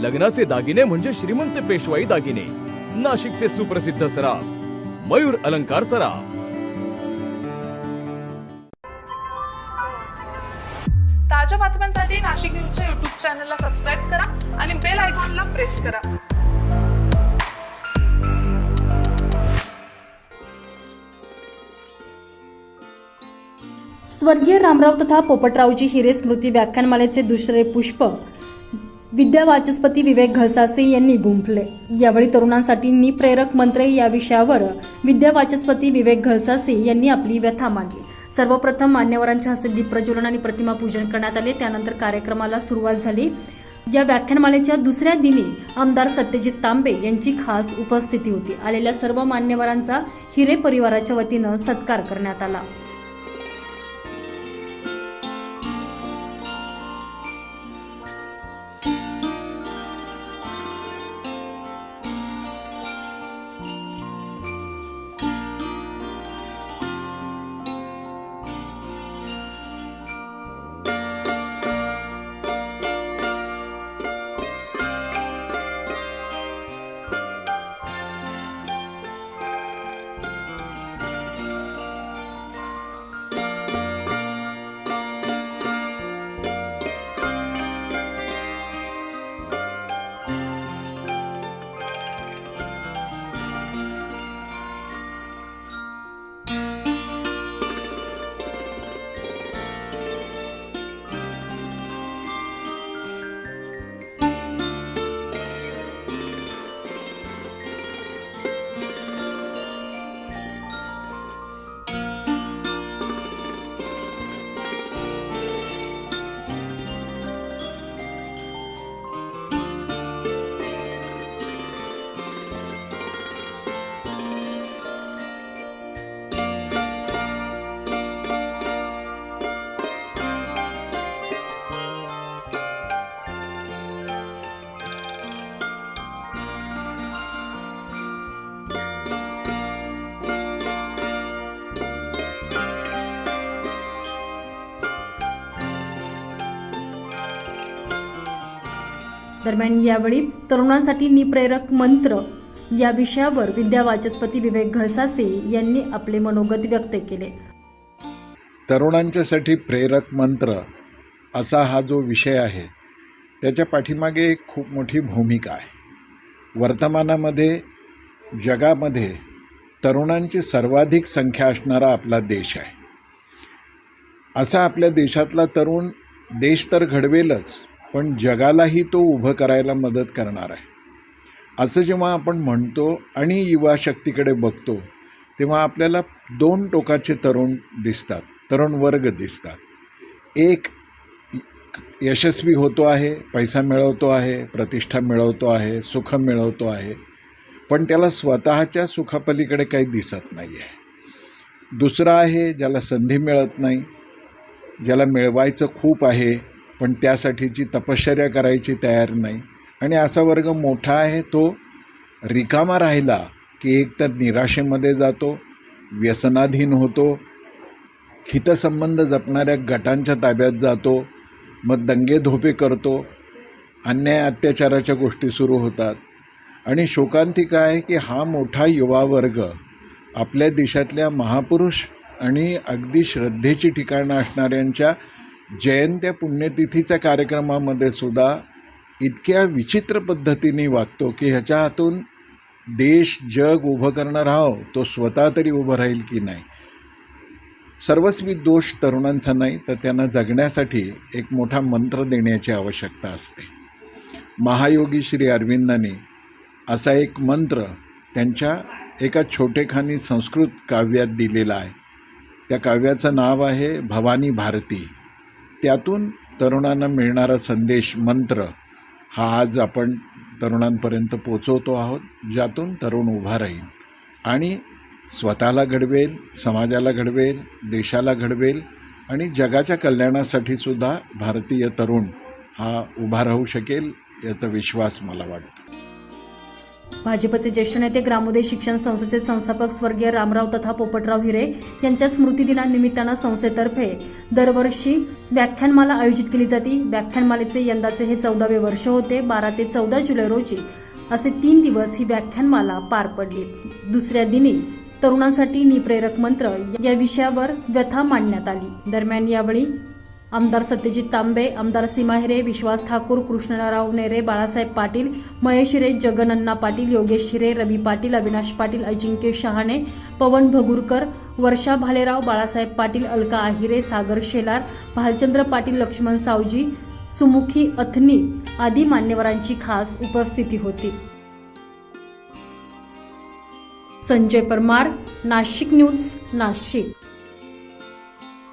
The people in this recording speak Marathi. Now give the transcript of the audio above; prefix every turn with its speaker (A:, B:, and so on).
A: लग्नाचे दागिने म्हणजे श्रीमंत पेशवाई दागिने. नाशिकचे सुप्रसिद्ध सराफ मयूर अलंकार सराफ.
B: ताज्या बातम्यांसाठी नाशिक न्यूजच्या युट्यूब चॅनलला सबस्क्राईब करा आणि बेल आयकॉनला प्रेस करा.
C: स्वर्गीय रामराव तथा पोपटरावजी हिरे स्मृती व्याख्यानमालेचे दुसरे पुष्प विद्या वाचस्पती विवेक घसासे यांनी गुंफले. यावेळी तरुणांसाठी निप्रेरक मंत्रे या विषयावर विद्या वाचस्पती विवेक घसासे यांनी आपली व्यथा मांडली. सर्वप्रथम मान्यवरांच्या हस्ते दीपप्रज्वलन आणि प्रतिमा पूजन करण्यात आले. त्यानंतर कार्यक्रमाला सुरुवात झाली. या व्याख्यानमालेच्या दुसऱ्या दिनी आमदार सत्यजित तांबे यांची खास उपस्थिती होती. आलेल्या सर्व मान्यवरांचा हिरे परिवाराच्या वतीनं सत्कार करण्यात आला. दरम्यान यावेळी तरुणांसाठी निप्रेरक मंत्र या विषयावर विद्या वाचस्पती विवेक घसासे यांनी आपले मनोगत व्यक्त केले.
D: तरुणांच्यासाठी प्रेरक मंत्र असा हा जो विषय आहे त्याच्या पाठीमागे एक खूप मोठी भूमिका आहे. वर्तमानामध्ये जगामध्ये तरुणांची सर्वाधिक संख्या असणारा आपला देश आहे. असा आपल्या देशातला तरुण देश तर घडवेलच पण जगालाही तो उभं करायला मदत करणार आहे. असं जेव्हा आपण म्हणतो आणि युवा शक्तीकडे बघतो तेव्हा आपल्याला दोन टोकाचे तरुण दिसतात तरुण वर्ग दिसतात. एक यशस्वी होतो आहे पैसा मिळवतो आहे प्रतिष्ठा मिळवतो आहे सुख मिळवतो आहे पण त्याला स्वतःच्या सुखापलीकडे काही दिसत नाही आहे दुसरा आहे ज्याला संधी मिळत नाही ज्याला मिळवायचं खूप आहे पण त्यासाठीची तपश्चर्या करायची तयार नाही. आणि असा वर्ग मोठा आहे तो रिकामा राहिला की एक तर निराशेमध्ये जातो व्यसनाधीन होतो हितसंबंध जपणाऱ्या गटांच्या ताब्यात जातो मग दंगे धोपे करतो अन्याय अत्याचाराच्या गोष्टी सुरू होतात. आणि शोकांतिका आहे की हा मोठा युवा वर्ग आपल्या देशातल्या महापुरुष आणि अगदी श्रद्धेची ठिकाणं असणाऱ्यांच्या जयंत्या पुण्यतिथीच्या कार्यक्रमामध्ये सुद्धा इतक्या विचित्र पद्धतीने वागतो की ह्याच्या हातून देश जग उभं करणार आहो तो स्वतः तरी उभं राहील की नाही? सर्वस्वी दोष तरुणांचा नाही तर त्यांना जगण्यासाठी एक मोठा मंत्र देण्याची आवश्यकता असते. महायोगी श्री अरविंदांनी असा एक मंत्र त्यांच्या एका छोटेखानी संस्कृत काव्यात दिलेला आहे. त्या काव्याचं नाव आहे भवानी भारती. त्यातून तरुणांना मिळणारा संदेश मंत्र हा आज आपण तरुणांपर्यंत पोचवतो आहोत ज्यातून तरुण उभा राहील आणि स्वतःला घडवेल समाजाला घडवेल देशाला घडवेल आणि जगाच्या कल्याणासाठी सुद्धा भारतीय तरुण हा उभा राहू शकेल याचा विश्वास मला वाटतो.
C: भाजपचे ज्येष्ठ नेते ग्रामोदय शिक्षण संस्थेचे संस्थापक स्वर्गीय रामराव तथा पोपटराव हिरे यांच्या स्मृतिदिनानिमित्तानं संस्थेतर्फे दरवर्षी व्याख्यानमाला आयोजित केली जाते. व्याख्यानमालेचे यंदाचे हे चौदावे वर्ष होते. बारा ते चौदा जुलै रोजी असे तीन दिवस ही व्याख्यानमाला पार पडली. दुसऱ्या दिनी तरुणांसाठी निप्रेरक मंत्र या विषयावर व्यथा मांडण्यात आली. दरम्यान यावेळी आमदार सत्यजित तांबे आमदार सीमा हिरे विश्वास ठाकूर कृष्णराव नेरे बाळासाहेब पाटील महेश हिरे जगनन्ना पाटील योगेश हिरे रवी पाटील अविनाश पाटील अजिंक्य शहाणे पवन भगुरकर वर्षा भालेराव बाळासाहेब पाटील अलका आहिरे सागर शेलार भालचंद्र पाटील लक्ष्मण सावजी सुमुखी अथनी आदी मान्यवरांची खास उपस्थिती होती. संजय परमार नाशिक न्यूज नाशिक.